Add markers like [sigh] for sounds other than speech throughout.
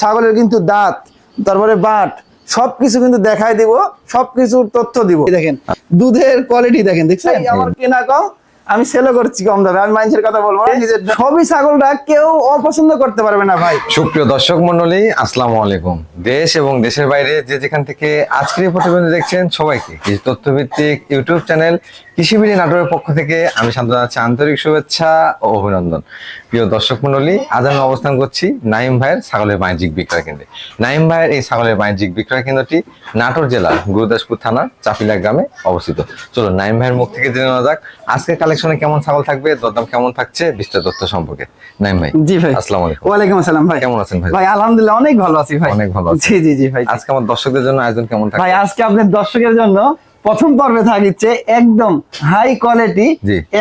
ছাগলের কিন্তু দাঁত তারপরে বাট সবকিছু কিন্তু দেখাই দিব সবকিছুর তথ্য দিব। দেখেন দুধের কোয়ালিটি দেখেন দেখছেন? আমার কেনা কম আমি সেলও করছি কম দামে আমি মানুষের কথা বলব নিজের সবই ছাগলটা কেউ অপছন্দ করতে পারবে না ভাই। সুপ্রিয় দর্শক মন্ডলী আসসালামু আলাইকুম। দেশ এবং দেশের বাইরে যে যেখান থেকে আজকের প্রতিবেদন দেখছেন সবাইকে তথ্যভিত্তিক ইউটিউব চ্যানেল কৃষিবিড়ি নাটোরের পক্ষ থেকে আমি শান্ত জানাচ্ছি আন্তরিক শুভেচ্ছা ও অভিনন্দন। প্রিয় দর্শক মন্ডলী আজ আমি অবস্থান করছি নাইম ভাইয়ের ছাগলের বাণিজ্যিক বিক্রয় কেন্দ্রে। নাইম ভাইয়ের এই ছাগলের বাণিজ্যিক বিক্রয় কেন্দ্রটি নাটোর জেলার গুরুদাসপুর থানার চাপিলা গ্রামে অবস্থিত। চলো নাইম ভাইয়ের মুখ থেকে জেনে নেওয়া যাক আজকের কালেকশনে কেমন ছাগল থাকবে দরদাম কেমন থাকছে বিস্তারিত তথ্য সম্পর্কে। নাইম ভাই জি ভাই। আসসালামু আলাইকুম ওয়ালাইকুম আসসালাম ভাই। কেমন আছেন ভাই? ভাই আলহামদুলিল্লাহ অনেক ভালো আছি ভাই। অনেক ভালো আছেন। জি জি জি ভাই। আজকে আমার দর্শকদের জন্য আয়োজন কেমন থাকবে? ভাই আজকে আপনার দর্শকের জন্য প্রথম পর্বে থাকছে একদম হাই কোয়ালিটি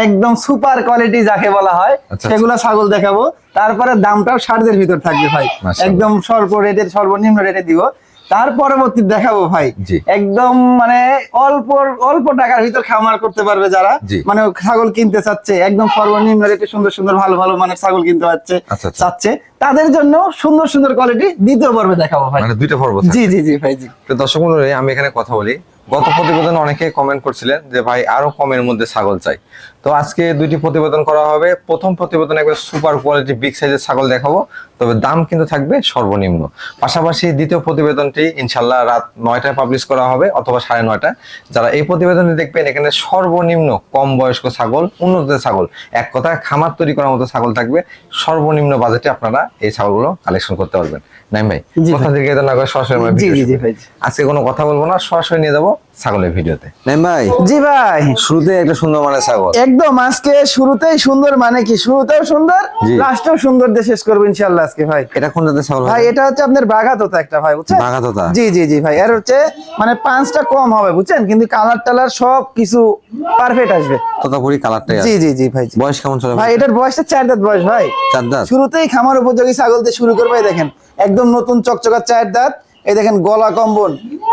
একদম সুপার কোয়ালিটি যাকে বলা হয় আচ্ছা, সেগুলো ছাগল দেখাবো। তারপরে দামটাও ষাটদের ভিতর থাকবে ভাই। একদম স্বল্প রেটে সর্বনিম্ন রেটে দিব। তার পরবর্তী দেখাবো ভাই। একদম মানে অল্প অল্প টাকার ভিতর খামার করতে পারবে যারা। মানে ছাগল কিনতে চাচ্ছে একদম সর্বনিম্ন রেটে সুন্দর সুন্দর ভালো ভালো মানে ছাগল কিনতে পারছে আচ্ছা, আচ্ছা। চাচ্ছে। তাদের জন্য সুন্দর সুন্দর কোয়ালিটি দ্বিতীয় পর্বে দেখাবো ভাই। মানে দুইটা পর্ব জি জি জি ভাই জি। তো দর্শক মন্ডলী আমি এখানে কথা বলি। গত প্রতিবেদনে অনেকে কমেন্ট করছিলেন যে ভাই আরও কমের মধ্যে ছাগল চাই। তো আজকে দুইটি প্রতিবেদন করা হবে। প্রথম প্রতিবেদন একবার সুপার কোয়ালিটি বিগ সাইজের ছাগল দেখাবো তবে দাম কিন্তু থাকবে সর্বনিম্ন। পাশাপাশি দ্বিতীয় প্রতিবেদনটি ইনশাল্লাহ রাত নয়টায় পাবলিশ করা হবে অথবা সাড়ে নয়টায়। যারা এই প্রতিবেদনটি দেখবেন এখানে সর্বনিম্ন কম বয়স্ক ছাগল উন্নত ছাগল এক কথায় খামার তৈরি করার মতো ছাগল থাকবে। সর্বনিম্ন বাজেটে আপনারা এই ছাগলগুলো কালেকশন করতে পারবেন। নাইম ভাই কথা ভাই। না করে সরাসরি আজকে কোনো কথা বলব না সরাসরি নিয়ে যাব। ছাগলের ভিডিওতে। ভাই? জি ভাই। শুরুতে একটা সুন্দর মানে ছাগল। একদম আজকে শুরুতেই সুন্দর মানে কি? শুরুতেও সুন্দর লাস্টেও সুন্দর দিয়ে শেষ করব ইনশাল্লাহ আজকে ভাই। এটা কোন জাতের ছাগল ভাই এটা হচ্ছে আপনার বাঘাতোতা একটা ভাই বুঝছেন? বাঘাতোতা? জি জি জি ভাই এর হচ্ছে মানে পাঁচটা কম হবে বুঝছেন? কিন্তু কালার টালার সব কিছু পারফেক্ট আসবে। তোতাপুরি কালারটাই জি জি জি ভাই বয়স কেমন চলে ভাই এটার বয়সটা চার দাঁত বয়স ভাই। চার দাঁত? শুরুতেই খামার উপযোগী ছাগল দিয়ে শুরু করবে দেখেন। একদম নতুন চকচকা চার দাঁত এই দেখেন গলা কম্বল।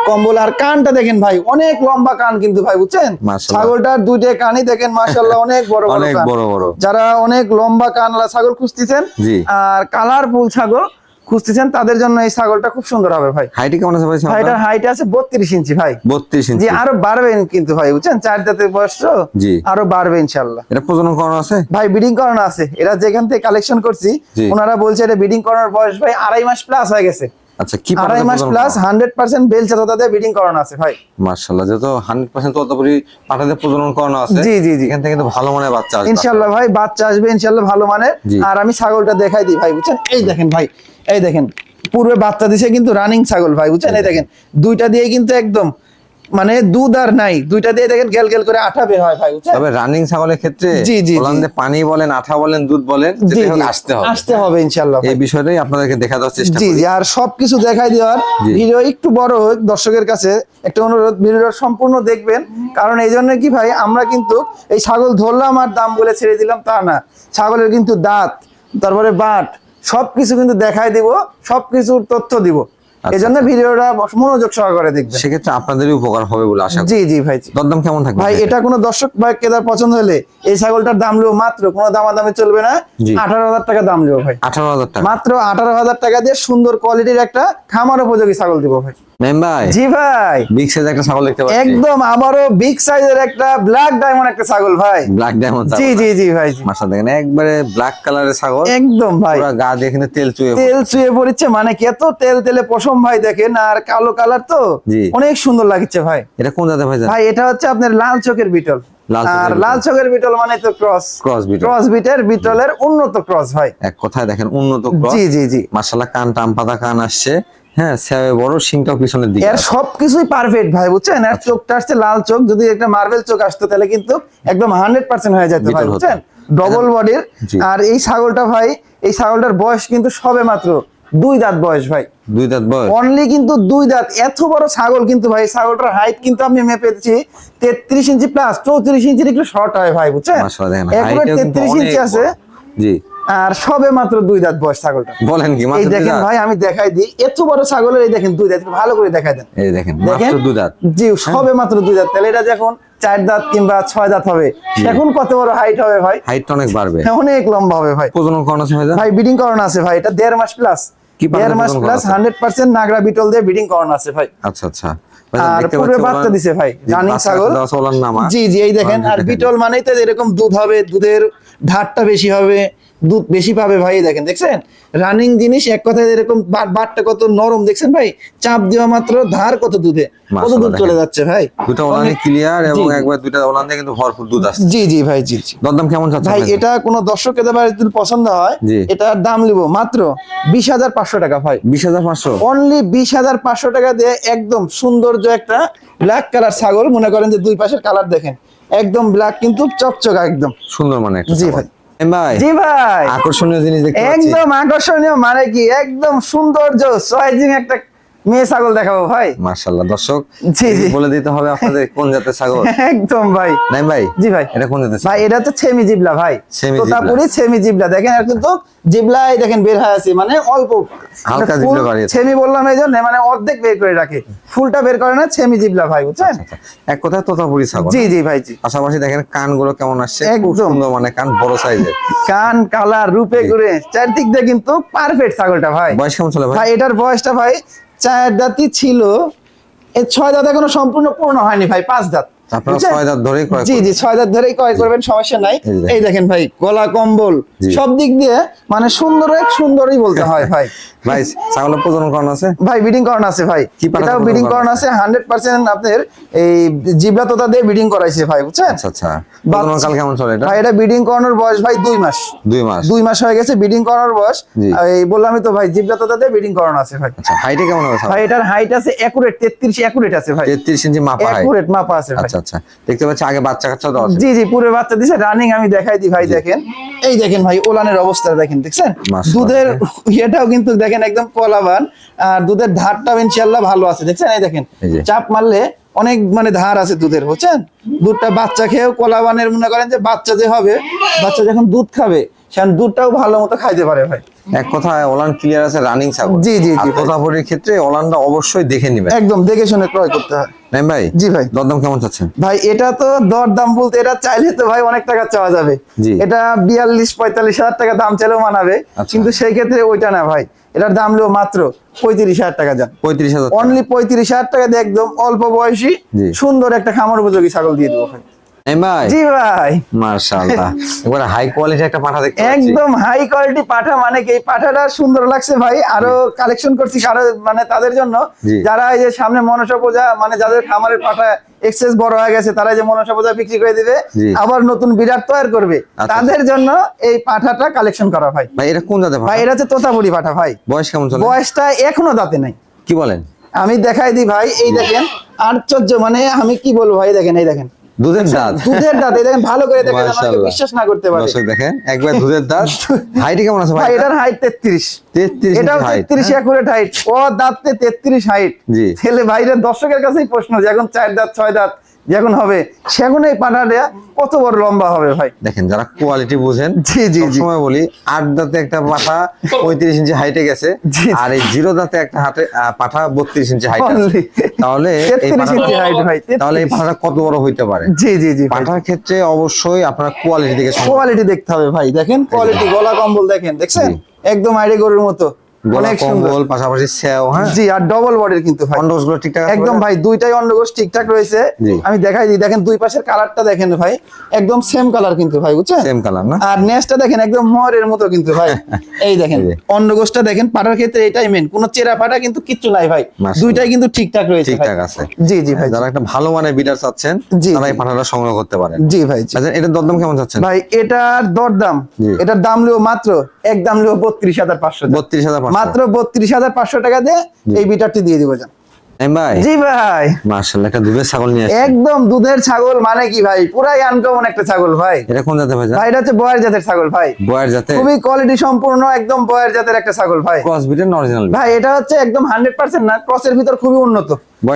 কম্বল আর কানটা দেখেন ভাই অনেক লম্বা কান কিন্তু ভাই বুঝছেন? ছাগলটার দুইটা কানই দেখেন মাশাআল্লাহ [laughs] অনেক বড় অনেক বড় বড়। যারা অনেক লম্বা কানলা ছাগল খুঁজতেছেন জি। আর কালারফুল ছাগল খুঁজতেছেন তাদের জন্য এই ছাগলটা খুব সুন্দর হবে ভাই। হাইটে কেমন আছে ভাই ভাই এটার হাইট আছে বত্রিশ ইঞ্চি ভাই। বত্রিশ জি ইঞ্চি। আরও বাড়বে কিন্তু ভাই বুঝছেন? চার দাঁতের বয়স তো জি। আরও বাড়বে ইনশাল্লাহ এটা প্রজনন করানো আছে? ভাই বিডিং করানো আছে। এরা যেখান থেকে কালেকশন করছি ওনারা বলছে এটা বিডিং করানোর বয়স ভাই আড়াই মাস প্লাস হয়ে গেছে। আচ্ছা কি আড়াই মাস প্লাস হান্ড্রেড পার্সেন্ট বেল চাতা দিয়ে বিডিং করানো আছে ভাই। মার্শাল্লাহ যেহেতু হান্ড্রেড পার্সেন্ট ততপুরি পাঠাতে প্রজনন করানো আছে জি, জি, জি। এখান থেকে কিন্তু ভালো মানের বাচ্চা আসবে। ইনশাল্লাহ ভাই বাচ্চা আসবে ইনশাল্লাহ ভালো মানের। আর আমি ছাগলটা দেখাই দিই ভাই বুঝছেন? এই দেখেন ভাই এই দেখেন পূর্বে বাচ্চা দিছে কিন্তু রানিং ছাগল ভাই বুঝছেন? এই দেখেন দুইটা দিয়ে কিন্তু একদম মানে দুধ আর নাই। দুইটা দিয়ে দেখেন গেল গেল করে আঠা বের হয় ভাই তবে রানিং ছাগলের ক্ষেত্রে জি, জি, পানি বলেন আঠা বলেন দুধ বলেন। আসতে হবে। আসতে হবে ইনশাল্লাহ এই বিষয়টাই আপনাদেরকে দেখা দেওয়ার চেষ্টা জি জি আর সবকিছু দেখাই দেওয়ার ভিডিও একটু বড় হোক দর্শকের কাছে একটা অনুরোধ ভিডিওটা সম্পূর্ণ দেখবেন। কারণ এই জন্য কি ভাই আমরা কিন্তু এই ছাগল ধরলাম আর দাম বলে ছেড়ে দিলাম তা না। ছাগলের কিন্তু দাঁত তারপরে বাট সবকিছু কিন্তু দেখাই দিব সবকিছুর তথ্য দিব। এই জন্য ভিডিওটা মনোযোগ সহকারে দেখবেন। সেক্ষেত্রে আপনাদেরই উপকার হবে বলে আশা জি জি ভাই। দরদাম কেমন থাকবে ভাই এটা কোনো দর্শক ভাই কেদার পছন্দ হলে এই ছাগলটার দাম লো মাত্র কোনো দামাদামি চলবে না। আঠারো হাজার টাকা দাম লো ভাই। আঠারো হাজার টাকা। মাত্র আঠারো হাজার টাকা দিয়ে সুন্দর কোয়ালিটির একটা খামার উপযোগী ছাগল দিব ভাই। মেম ভাই? জি ভাই। বিগ একটা ছাগল দেখতে পাচ্ছি। একদম আমারও বিগ সাইজের একটা ব্ল্যাক ডায়মন্ড একটা ছাগল ভাই। ব্ল্যাক ডায়মন্ড জি জি জি ভাই। জি। দেখেন একবারে ব্ল্যাক কালারের ছাগল। একদম ভাই। পুরো গা দিয়ে তেল চুয়ে তেল চুয়ে পড়ছে মানে কি এত তেল তেলে পশম ভাই দেখেন আর কালো কালার তো? অনেক সুন্দর লাগছে ভাই। এটা কোন জাতের ভাই ভাই এটা হচ্ছে আপনার লাল চোখের বিটল। আর বিটল। লাল চোখের বিটল মানে তো ক্রস ক্রস বিট ক্রস বিটের বিটলের উন্নত ক্রস ভাই। এক কথায় দেখেন উন্নত ক্রস জি জি জি। মাশাআল্লাহ কান টাম পাতা কান আসছে। হ্যাঁ বড় সিংটাও পিছনের দিকে এর সবকিছুই পারফেক্ট ভাই বুঝছেন? এর চোখটা আসছে লাল চোখ যদি একটা মার্বেল চোখ আসতো তাহলে কিন্তু একদম হান্ড্রেড পার্সেন্ট হয়ে যেত ভাই বুঝছেন? ডবল বডির আর এই ছাগলটা ভাই এই ছাগলটার বয়স কিন্তু সবে মাত্র দুই দাঁত বয়স ভাই। দুই দাঁত বয়স। অনলি কিন্তু দুই দাঁত। এত বড় ছাগল কিন্তু ভাই ছাগলটার হাইট কিন্তু আমি মেপেছি তেত্রিশ ইঞ্চি প্লাস চৌত্রিশ ইঞ্চির একটু শর্ট হয় ভাই বুঝছেন? তেত্রিশ ইঞ্চি আছে। জি। আর সবে মাত্র দুই দাঁত বয়স ছাগলটা। বলেন কি এই দেখেন ভাই আমি দেখাই দিই। এত বড় ছাগলের এই দেখেন দুই দাঁত ভালো করে দেখাই দেন। এই দেখেন মাত্র দুই দাঁত। জি সবে মাত্র দুই দাঁত। তাহলে এটা যখন চার দাঁত কিংবা ছয় দাঁত হবে এখন কত বড় হাইট হবে ভাই? হাইটটা অনেক বাড়বে। অনেক লম্বা হবে ভাই। প্রজনন করানো আছে ভাই বিডিং করানো আছে ভাই। এটা দেড় মাস প্লাস কি দেড় মাস প্লাস হান্ড্রেড পার্সেন্ট নাগরা বিটল দিয়ে ব্রিডিং করানো আছে ভাই। আচ্ছা আচ্ছা। আর পূর্বে বাচ্চা দিছে ভাই রানিং ছাগল। জি জি এই দেখেন আর বিটল মানেই তো এরকম দুধ হবে দুধের ধারটা বেশি হবে। দুধ বেশি পাবে ভাই দেখেন দেখছেন? রানিং জিনিস এক কথায় এরকম বাটটা কত নরম দেখছেন ভাই? চাপ দেওয়া মাত্র ধার কত দুধে? কত দুধ চলে যাচ্ছে ভাই? দুটো অনেক- ক্লিয়ার এবং একবার দুইটা ওলান কিন্তু ভরপুর দুধ আসছে। জি জি ভাই জি জি। দরদাম কেমন চাচ্ছে ভাই এটা কোনো দর্শক এদের যদি পছন্দ হয়। এটার দাম নিব মাত্র বিশ হাজার পাঁচশো টাকা ভাই। বিশ হাজার পাঁচশো? অনলি বিশ হাজার পাঁচশো টাকা দিয়ে একদম সৌন্দর্য একটা ব্ল্যাক কালার ছাগল। মনে করেন যে দুই পাশের কালার দেখেন। একদম ব্ল্যাক কিন্তু চকচকা একদম। সুন্দর মানে জি ভাই। এম ভাই জি ভাই। আকর্ষণীয় জিনিস একদম আকর্ষণীয় মানে কি? একদম সৌন্দর্য একটা মেয়ে ছাগল দেখাবো ভাই। মার্শাল্লাহ দর্শক জি, জি। বলে দিতে হবে আপনাদের কোন জাতের ছাগল। [laughs] একদম ভাই। নাই ভাই জি ভাই। এটা কোন জাতের ভাই এটা তো ছেমি জিবলা ভাই। সেমি তোতাপুরি ছেমি জিবলা। দেখেন আর কিন্তু জিবলাই দেখেন বের হয়ে আছে মানে অল্প। হালকা জিবলা বাড়িয়েছে। ছেমি বললাম এই জন্য মানে অর্ধেক বের করে রাখে। ফুলটা বের করে না ছেমি জিবলা ভাই বুঝছেন? আচ্ছা, এক কথায় তোতাপুরি ছাগল জি জি ভাই জি। পাশাপাশি দেখেন কানগুলো কেমন আসছে? একদম। সুন্দর মানে কান বড় সাইজের। কান কালার রূপে। ঘুরে চারদিক দিয়ে কিন্তু পারফেক্ট ছাগলটা ভাই। বয়স কেমন চলে ভাই? ভাই এটার বয়সটা ভাই চার দাঁতই ছিল। এই ছয় দাঁত এখনও সম্পূর্ণ পূর্ণ হয়নি ভাই পাঁচ দাঁত। আপনারা ছয় দাঁত ধরেই ক্রয় জি জি ছয় দাঁত ধরেই ক্রয় করবেন সমস্যা নাই। এই দেখেন। ভাই গলা কম্বল সব দিক দিয়ে মানে সুন্দর এক সুন্দরই বলতে হয় ভাই। [laughs] ভাই ছাগলের প্রজনন করানো আছে? ভাই বিডিং করানো আছে ভাই। এটাও প্রজনন বিডিং করানো করানো আছে? হান্ড্রেড পার্সেন্ট আপনার এই জিবলা তোতা দিয়ে বিডিং করাইছে ভাই বুঝছেন? আচ্ছা আচ্ছা। প্রজনন কাল কেমন চলে এটা? ভাই এটা বিডিং করানোর বয়স ভাই দুই মাস। দুই মাস। দুই মাস হয়ে গেছে বিডিং করানোর বয়স। এই বললামই তো ভাই জিবলা তোতা দিয়ে বিডিং করানো আছে ভাই। আচ্ছা হাইটে কেমন হবে ভাই এটার হাইট আছে একুরেট তেত্রিশ একুরেট আছে ভাই। তেত্রিশ ইঞ্চি মাপা হাইট একুরেট মাপা আছে ভাই। আচ্ছা আচ্ছা। দেখতে পাচ্ছি আগে বাচ্চা কাচ্চা আছে। জি জি পুরো বাচ্চা দিছে। রানিং আমি দেখাই দিই ভাই দেখেন। এই দেখেন ভাই ওলানের অবস্থা দেখেন দেখছেন? দুধের ইয়েটাও কিন্তু দেখেন একদম কলাবান। আর দুধের ধারটাও ইনশাআল্লাহ ভালো আছে দেখছেন? এই দেখেন। চাপ মারলে অনেক মানে ধার আছে দুধের বুঝছেন? দুধটা বাচ্চা খেয়েও কলাবানের মনে করেন যে বাচ্চা যে হবে বাচ্চা যখন দুধ খাবে সেখানে দুধটাও ভালো মতো খাইতে পারে ভাই। এক কথায় ওলান ক্লিয়ার আছে রানিং ছাগল। জি, জি, জি, তোতাপুরির ক্ষেত্রে ওলানটা অবশ্যই দেখে নেবেন। একদম দেখে শুনে ক্রয় করতে হয়। নাইম ভাই জি ভাই। দরদাম কেমন চাচ্ছেন ভাই এটা তো দর দাম বলতে এটা চাইলে তো ভাই অনেক টাকা চাওয়া যাবে। এটা বিয়াল্লিশ পঁয়তাল্লিশ হাজার টাকা দাম চাইলেও মানাবে। আচ্ছা। কিন্তু সেই ক্ষেত্রে ওইটা না ভাই। এটার দাম হলো মাত্র পঁয়ত্রিশ হাজার টাকা যান পঁয়ত্রিশ হাজার অনলি পঁয়ত্রিশ হাজার টাকা দিয়ে একদম অল্প বয়সী সুন্দর একটা খামার উপযোগী ছাগল দিয়ে দেবো ভাই। ভাই? জি ভাই। মার্শাল্লাহ এবারে হাই কোয়ালিটি একটা পাঠা দেখতে একদম হাই কোয়ালিটি পাঠা মানে কি পাঠাটা সুন্দর লাগছে ভাই। আরও কালেকশন করছি আরও মানে তাদের জন্য। যারা এই যে সামনে মনসা পূজা মানে যাদের খামারের পাঠা এক্সেস বড় হয়ে গেছে তারা যে মনসা পূজা বিক্রি করে দিবে আবার নতুন বিরাট তৈরি করবে। আচ্ছা। তাদের জন্য এই পাঠাটা কালেকশন করা ভাই ভাই এটা কোন জাতের ভাই এটা হচ্ছে তোতাপুরি পাঠা ভাই। বয়স কেমন চলে? বয়সটা এখনও দাঁতে নাই। কি বলেন? আমি দেখাই দিই ভাই এই দেখেন আশ্চর্য মানে আমি কি বলব ভাই দেখেন এই দেখেন। দুধের দাঁত। দুধের দাঁত এই দেখেন ভালো করে দেখেন আমাকে বিশ্বাস না করতে পারে। দর্শক দেখেন একবার দুধের দাঁত। হাইটে কেমন আছে ভাই? এটার হাইট তেত্রিশ। তেত্রিশ এটাও হাইট তেত্রিশ একুরেট হাইট ও দাঁতে তেত্রিশ হাইট জি। ছেলে ভাইরা দর্শকের কাছেই প্রশ্ন যে এখন চার দাঁত ছয় দাঁত যখন হবে সেখন এই পাঠাটা কত বড় লম্বা হবে ভাই। দেখেন যারা কোয়ালিটি বুঝেন জি, জি, জি। সময় বলি আট দাঁতে একটা পাঠা পঁয়ত্রিশ ইঞ্চি হাইটে গেছে আর এই জিরো দাঁতে একটা হাটে আহ, পাঠা বত্রিশ ইঞ্চি হাইট। তাহলে এই 33 পাঠাটা- ইঞ্চি height ভাই, 33 তাহলে এই পাঠাটা কত বড় হইতে পারে? জি জি জি পাঠার ক্ষেত্রে অবশ্যই আপনার কোয়ালিটি দেখে কোয়ালিটি দেখতে হবে ভাই। দেখেন কোয়ালিটি গলা কম্বল দেখেন দেখছেন? একদম আইডি গরুর মতো। অনেক সুন্দর। পাশাপাশি সেও হ্যাঁ। জি আর ডবল বডির কিন্তু ভাই। কন্ডোজগুলো ঠিকঠাক একদম ভাই দুইটাই অন্ডকোষ ঠিকঠাক রয়েছে। আমি দেখাই দিই দেখেন দুই পাশের কালারটা দেখেন ভাই একদম সেম কালার কিন্তু ভাই বুঝছেন? সেম কালার না? আর নেসটা দেখেন একদম মোহরের মতো কিন্তু ভাই। [laughs] এই দেখেন দেখেন পাটার ক্ষেত্রে এটাই মেন কোনো চেরা পাটা কিন্তু কিচ্ছু নাই ভাই। দুইটাই কিন্তু ঠিকঠাক রয়েছে ঠিকঠাক আছে। জি জি ভাই। যারা একটা ভালো মানের বিডার চাচ্ছেন তারা এই। পাঠাটা সংগ্রহ করতে পারেন। জি ভাই আচ্ছা এটার দরদাম কেমন চাচ্ছেন? ভাই এটার দরদাম এটার দাম লিও মাত্র এক দাম লিও বত্রিশ হাজার পাঁচশো বত্রিশ হাজার মাত্র বত্রিশ হাজার পাঁচশো টাকা দিয়ে এই বিটারটি দিয়ে দিব যান। ভাই? জি ভাই। মার্শাল্লাহ একটা দুধের ছাগল নিয়ে একদম দুধের ছাগল মানে কি ভাই? পুরাই আনকমন একটা ছাগল ভাই। এটা কোন জাতের ভাই? ভাই এটা হচ্ছে বয়ের জাতের ছাগল ভাই। বয়ের জাতে খুবই কোয়ালিটি সম্পূর্ণ একদম বয়ের জাতের একটা ছাগল ভাই। ক্রস অরিজিনাল ভাই এটা হচ্ছে একদম হান্ড্রেড পার্সেন্ট না ক্রসের ভিতর খুবই উন্নত।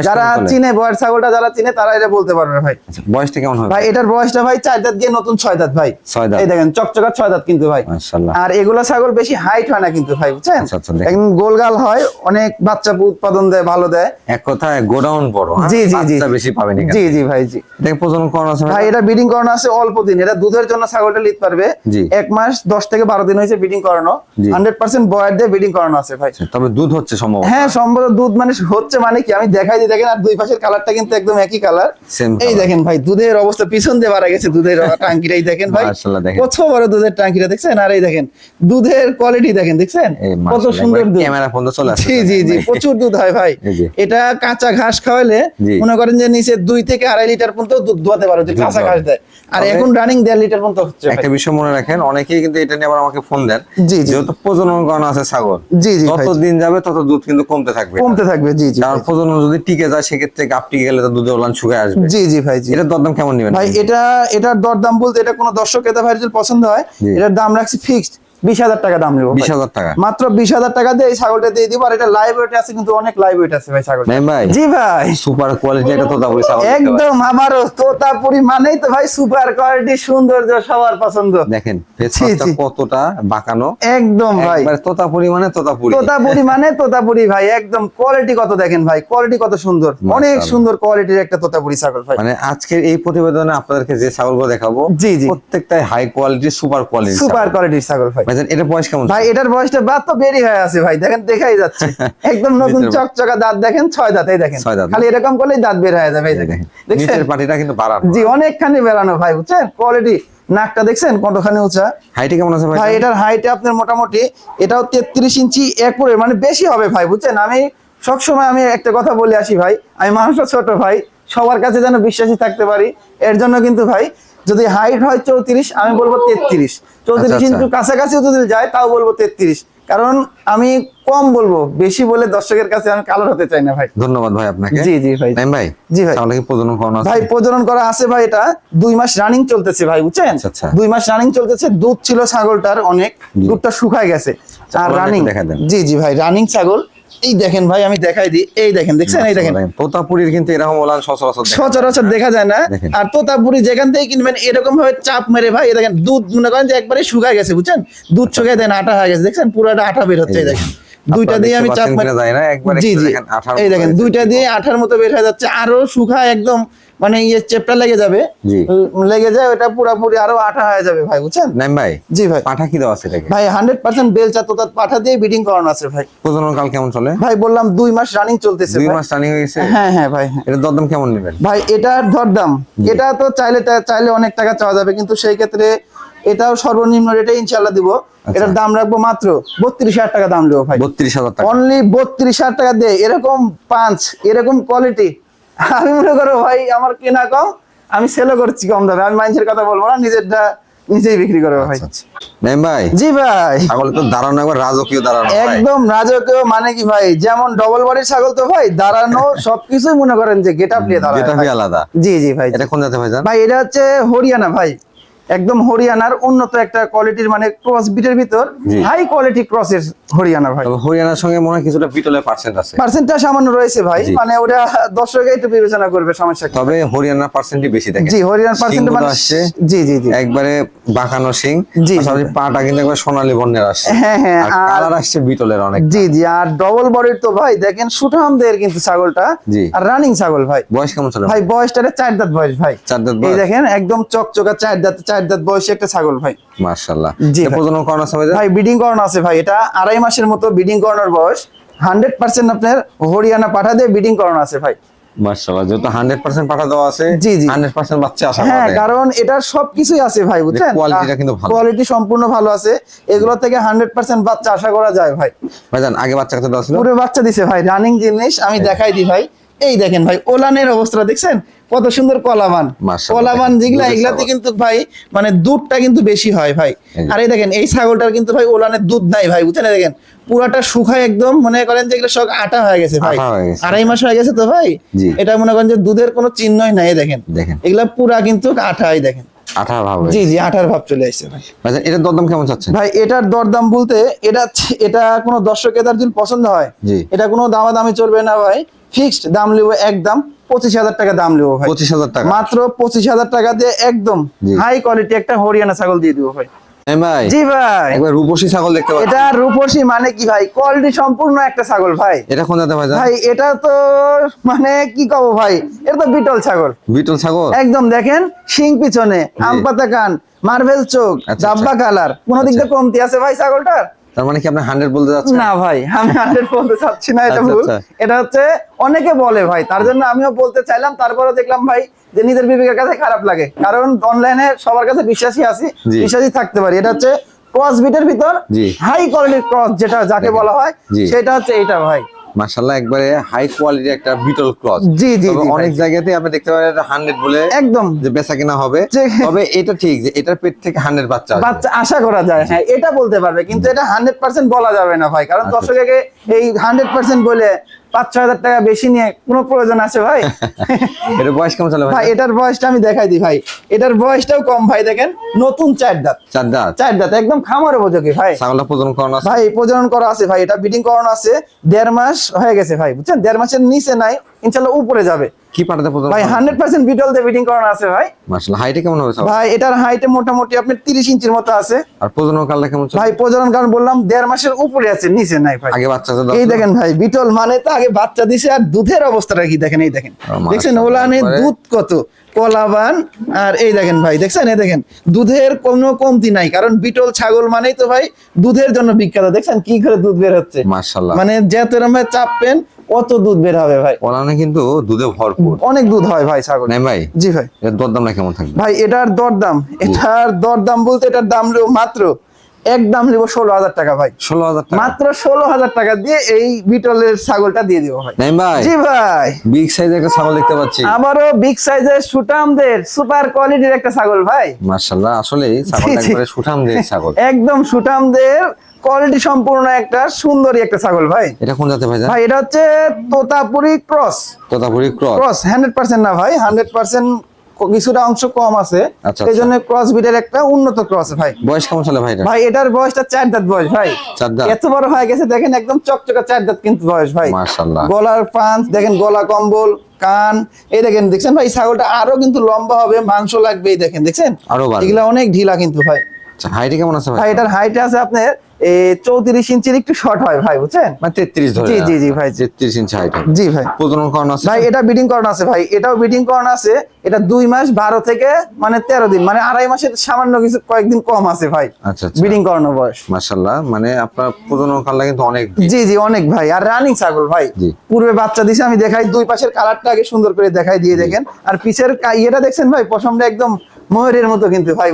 যারা চিনে বয়ের ছাগলটা যারা চিনে তারা এটা বলতে পারবে ভাই। আচ্ছা, বয়সটা কেমন হবে? ভাই এটার বয়সটা ভাই চার দাঁত গিয়ে নতুন ছয় দাঁত ভাই। ছয় দাঁত। এই দেখেন চকচকা ছয় দাঁত কিন্তু ভাই। মাশাআল্লাহ। আর এগুলো ছাগল বেশি হাইট হয় না কিন্তু ভাই বুঝছেন? আচ্ছা, আচ্ছা। একদম গোলগাল হয় অনেক বাচ্চা উৎপাদন দেয় ভালো দেয়। এক কথায় গোডাউন বড় হ্যাঁ? জি জি জি। বাচ্চা বেশি পাবেন এখানে জি জি ভাই জি। দেখেন প্রজনন করানো আছে ভাই এটা ব্রিডিং করানো আছে অল্প দিন এটা দুধের জন্য ছাগলটা নিতে পারবে। এক মাস দশ থেকে বারো দিন হয়েছে ব্রিডিং করানো। জি। হান্ড্রেড পার্সেন্ট বয়ার দিয়ে ব্রিডিং করানো আছে ভাই। তবে দুধ হচ্ছে সম্ভব হ্যাঁ সম্ভবত দুধ মানে হচ্ছে মানে কি? আমি দেখাই দিই দেখেন আর দুই পাশের কালারটা কিন্তু একদম একই কালার। এই দেখেন ভাই দুধের অবস্থা পিছন দিয়ে বাড়া গেছে দুধের টাঙ্কিটাই দেখেন ভাই। কত বড় দুধের টাঙ্কিটা দেখছেন? আর এই দেখেন দুধের কোয়ালিটি দেখেন দেখছেন? কত সুন্দর দুধ। ক্যামেরা চলে জি জি জি প্রচুর দুধ হয় ভাই। এটা কাঁচা ঘাস খাওয়ালে মনে করেন যে নিচে দুই থেকে আড়াই লিটার পর্যন্ত দুধ দোয়াতে পারো যদি কাঁচা ঘাস দেয়। আর এখন রানিং দেড় লিটার পর্যন্ত হচ্ছে একটা বিষয় মনে রাখেন অনেকেই কিন্তু এটা নিয়ে আবার আমাকে ফোন দেন। জি, জি। যেহেতু প্রজনন করানো আছে ছাগল জি জি ভাই। যত দিন যাবে তত দুধ কিন্তু কমতে থাকবে। কমতে থাকবে জি জি ভাই। প্রজনন যদি টিকে যায় সেক্ষেত্রে গাপ টিকে গেলে তো দুধের ওলান শুকায় আসবে। জি জি ভাই জি। এটার দরদাম কেমন নেবেন? ভাই এটা এটার দরদাম বলতে এটা কোনো দর্শক এটা ভাই যদি পছন্দ হয় এটার দাম রাখছি ফিক্সড বিশ হাজার টাকা দাম নেব। বিশ হাজার টাকা। মাত্র বিশ হাজার টাকা দিয়ে এই ছাগলটা দিয়ে দিব আর এটা লাইভ ওয়েট আছে কিন্তু অনেক লাইভ ওয়েট আছে ভাই ছাগল ভাই জি ভাই। সুপার কোয়ালিটি একটা তোতা বলি ছাগল একদম আমারও তোতাপুরি মানেই তো ভাই সুপার কোয়ালিটি সৌন্দর্য সবার পছন্দ। দেখেন ফেসটা কতটা বাঁকানো। একদম ভাই। একবারে তোতাপুরি মানে তোতাপুরি। তোতাপুরি মানে তোতাপুরি ভাই একদম কোয়ালিটি কত দেখেন ভাই কোয়ালিটি কত সুন্দর। অনেক সুন্দর কোয়ালিটির একটা তোতাপুরি ছাগল ভাই। মানে আজকের এই প্রতিবেদনে আপনাদেরকে যে ছাগলগুলো দেখাবো জি, জি। প্রত্যেকটাই high quality super quality super কোয়ালিটির ছাগল ভাই। ভাইজান এটা বয়স কেমন ভাই এটার বয়সটা বাদ তো বেরি হয়ে আছে ভাই দেখেন দেখাই যাচ্ছে। [laughs] একদম নতুন চকচকা দাঁত দেখেন ছয় দাঁত দেখেন খালি এরকম করলেই দাঁত বের হয়ে যাবে দেখেন। দেখছেন? পাটিটা কিন্তু বাড়ানো। জি অনেকখানি বেরানো ভাই বুঝছেন? কোয়ালিটি নাকটা দেখছেন কতখানি উঁচা? হাইটে কেমন আছে ভাই এটার হাইটে আপনার মোটামুটি এটাও তেত্রিশ ইঞ্চি একরে মানে বেশি হবে ভাই বুঝছেন? আমি সবসময় আমি একটা কথা বলে আসি ভাই আমি মানুষটা ছোট ভাই সবার কাছে যেন বিশ্বাসী থাকতে পারি এর জন্য কিন্তু ভাই যদি হাইট হয় চৌত্রিশ আমি বলব তেত্রিশ। চৌত্রিশ আচ্ছা, ইঞ্চু কাছাকাছিও যদি যায় তাও বলব তেত্রিশ। কারণ আমি কম বলব বেশি বলে দর্শকের কাছে আমি কালার হতে চাই না ভাই। ধন্যবাদ ভাই আপনাকে। জি জি ভাই। ভাই জি ভাই। তাহলে কি প্রজনন করানো আছে? ভাই প্রজনন করা আছে ভাই এটা। দুই মাস রানিং চলতেছে ভাই বুঝছেন? আচ্ছা, আচ্ছা। দুই মাস রানিং চলতেছে দুধ ছিল ছাগলটার অনেক দুধটা শুকায় গেছে। আর রানিং দেখা দেন। জি জি ভাই রানিং ছাগল। এই দেখেন ভাই আমি দেখাই দিই। এই দেখেন দেখছেন? এই দেখেন। তোতাপুরির কিন্তু এরকম ওলান সচরাচর সচরাচর দেখা যায় না। আর তোতাপুরি যেখান থেকে কিনবেন এরকম ভাবে চাপ মেরে ভাই এই দেখেন দুধ মনে করেন যে একবারে শুকায় গেছে বুঝছেন? দুধ শুকায় দেন আটা হয়ে গেছে দেখছেন? পুরাটা আটা বের হচ্ছে এই দেখেন। দুইটা দিয়ে আমি চাপ মেরে যায় না, একবারে জি জি। এই দেখেন দুইটা দিয়ে আঠার মতো বের হয়ে যাচ্ছে আরও শুকায় একদম মানে ইয়ে চেপটা লেগে যাবে। লেগে যায় ওটা পুরাপুরি আরও আঠা হয়ে যাবে ভাই বুঝছেন? নাইম ভাই জি ভাই। পাঠা কি দেওয়া আছে এটাকে? ভাই হান্ড্রেড পার্সেন্ট বেলচা তো তার পাঠা দিয়ে বিডিং করানো আছে ভাই। প্রজনন কাল কেমন চলে? ভাই বললাম দুই মাস রানিং চলতেছে দুই মাস রানিং হয়ে গেছে? হ্যাঁ হ্যাঁ ভাই হ্যাঁ। এটার দরদাম কেমন নেবেন? ভাই এটার দরদাম। এটা তো চাইলে চাইলে অনেক টাকা চাওয়া যাবে কিন্তু সেই ক্ষেত্রে এটাও সর্বনিম্ন রেটে ইনশাল্লাহ দিব। এটার দাম রাখব মাত্র বত্রিশ হাজার টাকা দাম দেবো ভাই। বত্রিশ হাজার টাকা। অনলি বত্রিশ হাজার টাকা দিয়ে এরকম পাঁচ এরকম কোয়ালিটি আমি মনে করো ভাই আমার কেনা কম আমি সেলও করছি কম দামে। আমি মানুষের কথা বলব না নিজেরটা নিজেই বিক্রি করব ভাই। আচ্ছা, আচ্ছা। নাইম ভাই? জি ভাই। ছাগল তো দাঁড়ানো একবার রাজকীয় দাঁড়ানো একদম রাজকীয় মানে কি ভাই যেমন ডবল বডির ছাগল তো ভাই দাঁড়ানো [laughs] সবকিছুই মনে করেন যে গেট আপ নিয়ে দাঁড়ায় যেটা আলাদা। জি জি ভাই। এটা কোন জাতে ভাই ভাই এটা হচ্ছে হরিয়ানা ভাই। একদম হরিয়ানার উন্নত একটা কোয়ালিটির মানে ক্রস বিটের ভিতর হাই কোয়ালিটি ক্রসের হরিয়ানা ভাই। হরিয়ানার সঙ্গে মনে হয় কিছুটা বিটলের পার্সেন্ট আছে। পার্সেন্টটা সামান্য রয়েছে ভাই। মানে ওটা দর্শকে একটু বিবেচনা করবে সমস্যা তবে হরিয়ানার পার্সেন্টই বেশি দেখেন। জি হরিয়ানা পার্সেন্ট মানে আসছে। জি জি জি। একবারে বাঁকানো সিং। জি, পাশাপাশি পাটা কিন্তু একবার সোনালী বর্ণের আসছে। হ্যাঁ, হ্যাঁ, আর আর- কালার আসছে বিটলের অনেক জি জি আর ডবল বডির তো ভাই দেখেন সুঠামদের কিন্তু ছাগলটা। জি। আর রানিং ছাগল ভাই। বয়স কেমন চলে ভাই বয়সটা চার দাঁত বয়স ভাই। চার দাঁত এই দেখেন একদম চকচকা চার দাঁত চার দাঁত বয়সী একটা ছাগল ভাই। মাশাআল্লাহ। জি এটা। প্রজনন সময় ভাই করানো আছে ভাই। এটা আড়াই মাসের মতো করানোর বয়স। হান্ড্রেড পার্সেন্ট আপনার হরিয়ানা পাঠা দিয়ে করানো আছে ভাই। মাশাআল্লাহ যেহেতু 100% পাঠা দেওয়া আছে জি, জি। 100% বাচ্চা আশা হ্যাঁ কারণ এটার সবকিছুই আছে ভাই বুঝছেন? কোয়ালিটিটা কিন্তু ভালো। কোয়ালিটি সম্পূর্ণ ভালো আছে। এগুলো থেকে হান্ড্রেড পার্সেন্ট বাচ্চা আশা করা যায় ভাই। ভাইজান আগে বাচ্চা কত দেওয়া ছিল? পুরো বাচ্চা দিছে ভাই। রানিং জিনিস আমি দেখাই দিই ভাই। এই দেখেন ভাই ওলানের অবস্থা দেখছেন? কত সুন্দর কলাবান। কলাবান যেগুলা এগুলাতে কিন্তু ভাই মানে দুধটা কিন্তু বেশি হয় ভাই। আর এই দেখেন এই ছাগলটার কিন্তু ভাই ওলানের দুধ নাই ভাই বুঝছেন? দেখেন পুরাটা শুকায় একদম মনে করেন যে এগুলো সব আটা হয়ে গেছে ভাই। আড়াই মাস হয়ে গেছে তো ভাই। এটা মনে করেন যে দুধের কোনো চিহ্নই নাই দেখেন। দেখেন। এগুলা পুরা কিন্তু আঠাই দেখেন। আঠার ভাব জি জি আঠার ভাব চলে আসছে ভাই। এটার দরদাম কেমন চাচ্ছেন? ভাই এটার দরদাম বলতে এটা এটা কোনো দর্শক যদি পছন্দ হয়। এটা কোনো দামাদামি চলবে না ভাই। ফিক্সড দাম নেব একদম পঁচিশ হাজার টাকা দাম নেব ভাই। পঁচিশ হাজার টাকা। মাত্র পঁচিশ হাজার টাকা দিয়ে একদম হাই কোয়ালিটি একটা হরিয়ানা ছাগল দিয়ে দিব ভাই। জি ভাই। একবার রূপসী ছাগল দেখতে পাচ্ছি। এটা রূপসী মানে কি ভাই? কোয়ালিটি সম্পূর্ণ একটা ছাগল ভাই। এটা কোন ভাই ভাই এটা তো মানে কি কব ভাই? এটা তো বিটল ছাগল। বিটল ছাগল? একদম দেখেন শিং পিছনে কান মার্বেল চোখ আচ্ছা, কালার। কোন দিক দিয়ে কমতি আছে ভাই ছাগলটার? তার মানে কি আপনি হান্ড্রেড বলতে যাচ্ছেন না ভাই আমি হান্ড্রেড বলতে চাচ্ছি না এটা আচ্ছা, ভুল। আচ্ছা। এটা হচ্ছে অনেকে বলে ভাই তার জন্য আমিও বলতে চাইলাম তারপরে দেখলাম ভাই যে নিজের বিবেকের কাছে খারাপ লাগে। কারণ অনলাইনে সবার কাছে বিশ্বাসী আছি। বিশ্বাসী থাকতে পারি। এটা হচ্ছে ক্রস বিটের ভিতর হাই কোয়ালিটির ক্রস যেটা যাকে বলা হয় সেটা হচ্ছে এটা ভাই। মাশাআল্লাহ একবারে হাই কোয়ালিটি একটা বিটল ক্লথ জি, জি, অনেক জায়গাতে আপনি দেখতে পারেন এটা হান্ড্রেড বলে একদম। যে বেচা কিনা হবে। তবে এটা ঠিক যে এটার পেট থেকে হান্ড্রেড বাচ্চা বাচ্চা আশা করা যায় হ্যাঁ এটা বলতে পারবে কিন্তু এটা হান্ড্রেড পার্সেন্ট বলা যাবে না ভাই কারণ দর্শক দর্শককে এই হান্ড্রেড পার্সেন্ট বলে পাঁচ ছয় হাজার টাকা বেশি নিয়ে কোনো প্রয়োজন আছে ভাই? [laughs] এটা বয়স কেমন চলে ভাই? এটার বয়সটা আমি দেখাই দিই ভাই। এটার বয়সটাও কম ভাই দেখেন নতুন চার দাঁত। চার দাঁত? চার দাঁত একদম খামার উপযোগী ভাই। ছাগলটা প্রজনন করানো আছে? ভাই প্রজনন করা আছে ভাই এটা ব্রিডিং করানো আছে। দেড় মাস হয়ে গেছে ভাই বুঝছেন? দেড় মাসের নিচে নাই ইনশাল্লাহ উপরে যাবে। কি পাঠাতে প্রজনন ভাই হান্ড্রেড পার্সেন্ট বিটল দিয়ে করানো আছে ভাই। মাশাআল্লাহ হাইটে কেমন হবে ভাই এটার হাইটে মোটামুটি ইঞ্চির মতো আছে। আর প্রজনন কেমন ভাই প্রজনন কারণ বললাম দেড় মাসের উপরে আছে নিচে নাই ভাই। আগে বাচ্চা এই দেখেন ভাই বিটল মানে তো আগে বাচ্চা দিছে আর দুধের অবস্থাটা কি দেখেন এই দেখেন। দেখছেন ওলানে দুধ কত? কলাবান আর এই দেখেন ভাই দেখছেন এই দেখেন দুধের কোনো কমতি নাই কারণ বিটল ছাগল মানেই তো ভাই দুধের জন্য বিখ্যাত দেখছেন কি করে দুধ বের হচ্ছে? মাশাআল্লাহ। মানে যত এরম ভাই চাপবেন অত দুধ বের হবে ভাই? ওলানে কিন্তু দুধে ভরপুর। অনেক দুধ হয় ভাই ছাগল। নাই ভাই? জি ভাই। এর দরদামটা কেমন থাকবে? ভাই এটার দরদাম এটার দরদাম বলতে এটার দাম মাত্র এক দাম নেব ষোলো হাজার টাকা ভাই। ষোলো হাজার টাকা? মাত্র ষোলো হাজার টাকা দিয়ে এই বিটলের ছাগলটা দিয়ে দিব ভাই। ভাই? জি ভাই। বিগ সাইজের একটা ছাগল দেখতে পাচ্ছি। আবারও বিগ সাইজের সুটামদের সুপার কোয়ালিটির একটা ছাগল ভাই। মাশাআল্লাহ আসলে ছাগলটা। একবারে সুঠাম দিয়ে ছাগল। একদম সুটামদের কোয়ালিটি সম্পূর্ণ একটা সুন্দরী একটা ছাগল ভাই। এটা কোন জাতে ভাই ভাই এটা হচ্ছে Totapuri cross. Totapuri cross. Cross hundred percent না ভাই হান্ড্রেড পার্সেন্ট কিছুটা অংশ কম আছে। আচ্ছা, এই জন্য ক্রস বিটের একটা উন্নত ক্রস ভাই। বয়স কেমন চলে ভাই ভাই এটার বয়সটা চার দাঁত বয়স ভাই? এত বড় হয়ে গেছে দেখেন একদম চকচকা চার দাঁত কিন্তু বয়স ভাই। মাশাআল্লাহ। গলার পাঞ্চ দেখেন গলা কম্বল কান। এই দেখেন দেখছেন ভাই ছাগলটা আরও কিন্তু লম্বা হবে মাংস লাগবে এই দেখেন দেখছেন। এগুলা অনেক ঢিলা কিন্তু ভাই। আচ্ছা হাইটে কেমন আছে ভাই? ভাই এটার হাইট আছে আপনার চৌত্রিশ ইঞ্চির একটু শর্ট হয় ভাই বুঝছেন? মানে তেত্রিশ জি, জি, জি, ভাই। তেত্রিশ ইঞ্চি হাইট জি ভাই। প্রজনন করানো আছে? ভাই এটা বিডিং করানো আছে ভাই। এটাও বিডিং করানো আছে। এটা দুই মাস বারো থেকে মানে তেরো দিন মানে আড়াই মাসের সামান্য কিছু কয়েকদিন কম আছে ভাই। আচ্ছা আচ্ছা। বিডিং করানো বয়স। মাশাআল্লাহ মানে আপনার প্রজনন কালটা কিন্তু অনেক জি জি অনেক ভাই। আর রানিং ছাগল ভাই। পূর্বে বাচ্চা দিছে আমি দেখাই দুই পাশের কালারটা আগে সুন্দর করে দেখাই দিয়ে দেখেন। আর পিছের ইয়েটা দেখছেন ভাই? পশমটা একদম ময়ূরের মতো কিন্তু ভাই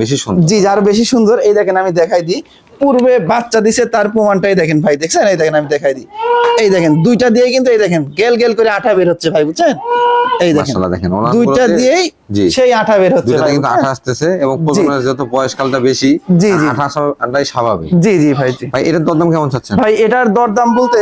বেশি সুন্দর। জি আরও বেশি সুন্দর। এই দেখেন আমি দেখাই দিই। পূর্বে বাচ্চা দিছে তার প্রমাণটাই দেখেন ভাই দেখছেন? এই দেখেন আমি দেখাই দিই। এই দেখেন দুইটা দিয়ে কিন্তু এই দেখেন গেল গেল করে আঠা বের হচ্ছে ভাই বুঝছেন? এই দেখেন দেখেন দুইটা দিয়েই সেই আঠা বের হচ্ছে কিন্তু আঠা আসতেছে এবং যত বয়সকালটা বেশি জি, জি। আঠা আসাটাই স্বাভাবিক। জি জি ভাই জি। ভাই এটার দরদাম কেমন চাচ্ছেন? ভাই এটার দরদাম বলতে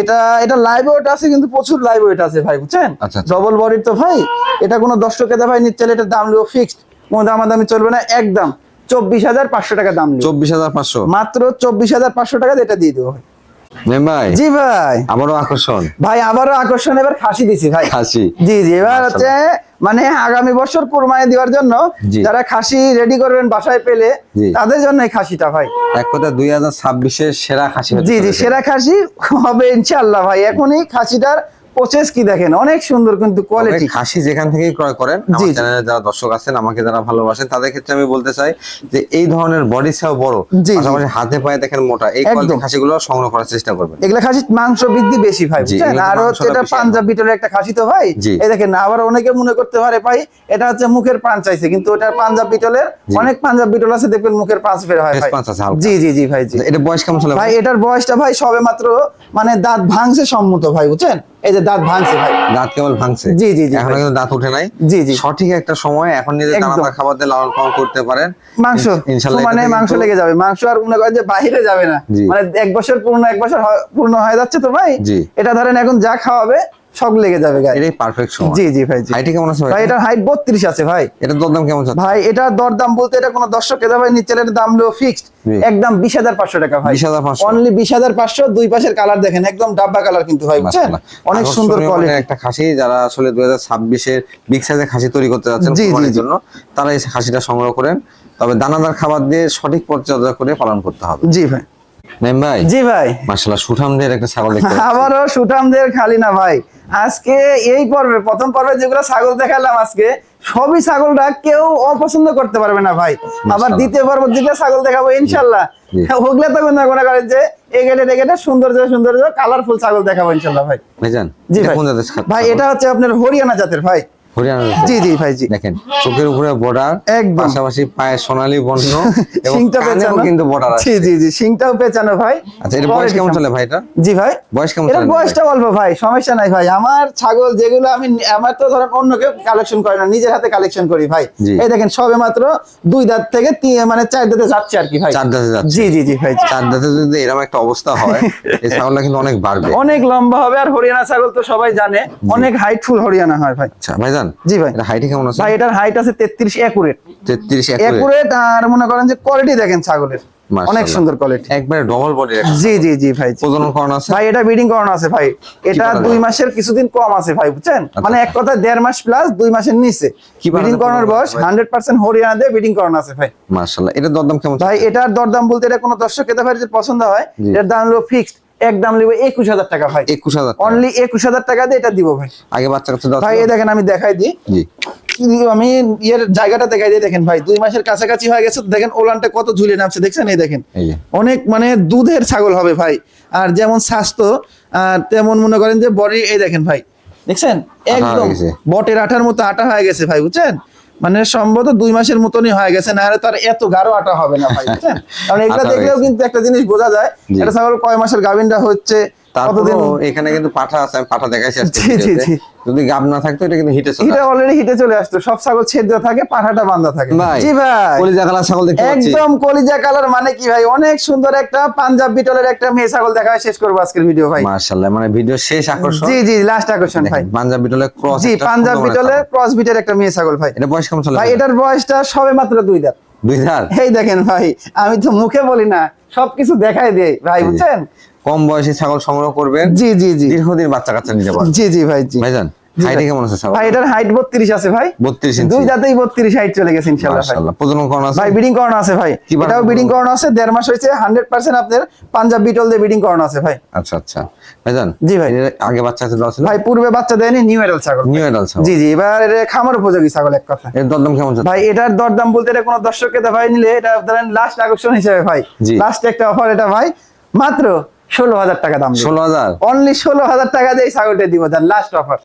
এটা এটা লাইভ ওয়েট আছে কিন্তু প্রচুর লাইভ ওয়েট আছে ভাই বুঝছেন? আচ্ছা, আচ্ছা। ডবল বডির তো ভাই এটা কোনো দশ টাকা ভাই নিচ্ছে এটার দাম লিও ফিক্সড কোনো দামাদামি চলবে না একদম। চব্বিশ হাজার পাঁচশো টাকা দাম চব্বিশ হাজার পাঁচশো? মাত্র চব্বিশ হাজার পাঁচশো টাকা এটা দিয়ে দেবো ভাই। জি ভাই। আবারও আকর্ষণ। ভাই আবারও আকর্ষণ এবার খাসি দিছি ভাই। খাসি। জি জি এবার হচ্ছে মানে আগামী বছর কোরবানি দেওয়ার জন্য যারা খাসি রেডি করবেন বাসায় পেলে তাদের জন্য এই খাসিটা ভাই। এক কথা দুই হাজার ছাব্বিশের সেরা খাসি জি জি সেরা খাসি হবে ইনশাআল্লাহ ভাই। এখনই খাসিটার প্রসেস কি দেখেন? অনেক সুন্দর কিন্তু কোয়ালিটি খাসি যেখান থেকেই ক্রয় করেন। আমার। চ্যানেলে যারা দর্শক আছেন আমাকে যারা ভালোবাসেন তাদের ক্ষেত্রে আমি বলতে চাই যে এই ধরনের বডি। সাইজ বড়। পাশাপাশি হাতে পায়ে দেখেন মোটা। এই। কোয়ালিটির খাসিগুলো সংগ্রহ করার চেষ্টা করবেন। এগুলা খাসি মাংস বৃদ্ধি বেশি ভাই বুঝছেন? আর হচ্ছে এটা পাঞ্জাব বিটলের একটা খাসি তো ভাই? এই দেখেন আবার অনেকে মনে করতে পারে ভাই এটা হচ্ছে মুখের পান চাইছে। কিন্তু ওটা পাঞ্জাব বিটলের অনেক পাঞ্জাব বিটল আছে দেখবেন মুখের পাঁচ বের হয় ভাই। পাঁচ আছে। জি জি জি ভাই জি। এটা বয়স কেমন ছিল ভাই? এটার বয়সটা ভাই সবে মাত্র মানে দাঁত ভাঙছে সম্মত ভাই বুঝছেন? এই যে দাঁত ভাঙছে ভাই। দাঁত কেবল ভাঙছে? জি, জি, জি, এখন কিন্তু দাঁত উঠে নাই। জি, জি। সঠিক একটা সময় এখন নিজে। দানাদার খাবার দিয়ে লালন পালন করতে পারেন। মাংস। ইনশাআল্লাহ মানে মাংস লেগে যাবে। মাংস আর মনে করেন যে বাইরে যাবে না। মানে এক বছর পূর্ণ এক বছর পূর্ণ হয়ে যাচ্ছে তো ভাই। জি। এটা ধরেন এখন যা খাওয়াবে সব লেগে যাবে গায়ে এটাই পারফেক্ট সময়। জি জি ভাই জি। হাইটে কেমন আছে ভাই? এটার হাইট বত্রিশ আছে ভাই। এটার দরদাম কেমন আছে ভাই এটার দরদাম বলতে এটা কোনো দর্শক ক্রেতা ভাই নিচে এটার দাম হলো ফিক্সড একদম বিশ হাজার পাঁচশো টাকা ভাই। 20,500 অনলি বিশ হাজার পাঁচশো দুই পাশের কালার দেখেন একদম ডাব্বা কালার কিন্তু ভাই বুঝছেন? অনেক সুন্দর কোয়ালিটি একটা খাসি যারা আসলে দুই হাজার ছাব্বিশের বিগ সাইজের খাসি তৈরি করতে যাচ্ছেন কোরবানির জন্য তারা এই খাসিটা সংগ্রহ করেন। তবে দানাদার খাবার দিয়ে সঠিক পরিচর্যা করে পালন করতে হবে। জি ভাই। মেম ভাই? জি ভাই। মার্শাল্লাহ সুঠামদের একটা ছাগল দেখতে আবারও সুঠামদের খালি না ভাই। আজকে এই পর্বে প্রথম পর্বে যেগুলো ছাগল দেখালাম আজকে সবই ছাগলটা কেউ অপছন্দ করতে পারবে না ভাই। আবার দ্বিতীয় পর্ব যেটা ছাগল দেখাবো ইনশাল্লাহ জি। তো মনে মনে করেন যে এগেটে এগেটে সৌন্দর্য সৌন্দর্য কালারফুল ছাগল দেখাবো ইনশাল্লাহ ভাই। জি ভাই? ভাই এটা হচ্ছে আপনার হরিয়ানা জাতের ভাই। হরিয়ানা জি জি ভাই জি দেখেন চোখের উপরে বর্ডার একদম। পাশাপাশি পায়ে সোনালী বর্ণ [laughs] এবং কানেও কিন্তু বর্ডার আছে। জি জি জি সিংটাও পেঁচানো ভাই। আচ্ছা বয়স কেমন চলে ভাই এটা? জি ভাই। বয়স কেমন চলে বয়সটা অল্প ভাই সমস্যা নাই ভাই। আমার ছাগল যেগুলো আমি আমার তো ধরেন অন্য কেউ কালেকশন করে না নিজের হাতে কালেকশন করি ভাই। এই দেখেন সবে মাত্র দুই দাঁত থেকে মানে চার দাঁতে যাচ্ছে আর কি ভাই। চার দাঁতে যাচ্ছে। জি জি জি ভাই। চার দাঁতে যদি এরকম একটা অবস্থা হয় এই ছাগলটা কিন্তু অনেক বাড়বে। অনেক লম্বা হবে আর হরিয়ানা ছাগল তো সবাই জানে অনেক হাইটফুল হরিয়ানা হয় ভাই। আচ্ছা ভাইজান জি ভাই। এটা হাইটে কেমন আছে? ভাই এটার হাইট আছে তেত্রিশ একুরেট। তেত্রিশ একুরেট। আর মনে করেন যে কোয়ালিটি দেখেন ছাগলের। অনেক সুন্দর কোয়ালিটি একবারে ডবল বডি জি জি জি ভাই। প্রজনন করানো আছে? ভাই এটা ব্রিডিং করানো আছে ভাই। এটা দুই মাসের কিছুদিন কম আছে ভাই বুঝছেন? মানে এক কথা দেড় মাস প্লাস দুই মাসের নিচে। ব্রিডিং প্রজনন বয়স ভাই? হান্ড্রেড পার্সেন্ট হরিয়ানা দিয়ে ব্রিডিং করানো আছে ভাই। মার্শাল্লাহ এটার দরদাম কেমন ভাই এটার দরদাম বলতে এটা কোনো দর্শক খেতে পারে যে পছন্দ হয় এটার দাম হলো ফিক্সড এক দাম নেবে একুশ হাজার টাকা ভাই। একুশ হাজার। অনলি একুশ হাজার টাকা দিয়ে এটা দিব ভাই। আগে বাচ্চা ভাই দেখেন আমি দেখাই দিই। জি। আমি এর জায়গাটা দেখাই দিই দেখেন ভাই দুই মাসের কাছাকাছি হয়ে গেছে দেখেন ওলানটা কত ঝুলে নামছে দেখছেন? এই দেখেন। অনেক মানে দুধের ছাগল হবে ভাই। আর যেমন স্বাস্থ্য আর তেমন মনে করেন যে বডি এই দেখেন ভাই দেখছেন? একদম। বটের আঠার মতো আটা হয়ে গেছে ভাই বুঝছেন? মানে সম্ভবত দুই মাসের মতনই হয়ে গেছে না হলে তার এত গাঢ় আটা হবে না ভাই কারণ এগুলো আটা দেখলেও কিন্তু একটা জিনিস বোঝা যায়। এটা ছাগল কয় মাসের গাভিনটা হচ্ছে তারপরও এখানে কিন্তু পাঠা আছে আমি পাঠা দেখাইছি আজকে জি, জি। যদি গাব না থাকতো এটা কিন্তু হিটে চলে এটা অলরেডি হিটে চলে আসতো। সব ছাগল ছেদ থাকে পাঠাটা থাকে। জি ভাই। কলিজা কালার ছাগল দেখতে পাচ্ছি। একদম কলিজা কালার মানে কি ভাই? অনেক সুন্দর একটা পাঞ্জাব বিটলের একটা মেয়ে ছাগল দেখা শেষ করব আজকের ভিডিও ভাই। মার্শাল্লাহ মানে ভিডিও শেষ আকর্ষণ। জি জি লাস্ট আকর্ষণ ভাই। পাঞ্জাব বিটলে ক্রস জি পাঞ্জাব বিটলের ক্রস বিটের একটা মেয়ে ছাগল ভাই। এটা বয়স কেমন চলে ভাই এটার বয়সটা সবে মাত্র দুই দাঁত। দুই ধার এই দেখেন ভাই আমি তো মুখে বলি না সবকিছু দেখাই দেই। ভাই বুঝছেন? কম বয়সী ছাগল সংগ্রহ করবেন। জি জি জি। দীর্ঘদিন বাচ্চা কাচ্চা নিতে পারবেন। জি জি ভাই জি। ভাইজান হাইটে কেমন আছে ছাগল? ভাই এটার হাইট বত্রিশ আছে ভাই। বত্রিশ ইঞ্চি। দুই দাঁতেই বত্রিশ হাইট চলে গেছে ইনশাল্লাহ ভাই। মার্শাল্লাহ প্রজনন করানো আছে? ভাই ব্রিডিং করানো আছে ভাই। এটাও ব্রিডিং করানো আছে দেড় মাস হয়েছে হান্ড্রেড পার্সেন্ট আপনার পাঞ্জাব বিটল দিয়ে ব্রিডিং করানো আছে ভাই। আচ্ছা আচ্ছা। ভাইজান জি ভাই। এর আগে বাচ্চা আছে দেওয়া ছিল? ভাই পূর্বে বাচ্চা দেয়নি নিউ এডাল ছাগল নিউ এডাল ছাগল। জি জি এবার এর খামার উপযোগী ছাগল এক কথা। এর দরদাম কেমন চলছে ভাই এটার দরদাম বলতে এটা কোনো দর্শককে ভাই নিলে এটা ধরেন লাস্ট আকর্ষণ হিসেবে ভাই। জি। লাস্ট একটা অফার এটা ভাই। মাত্র ষোলো হাজার টাকা দাম ষোলো হাজার? অনলি ষোলো হাজার টাকা দিয়ে ছাগলটা দিব তার লাস্ট অফার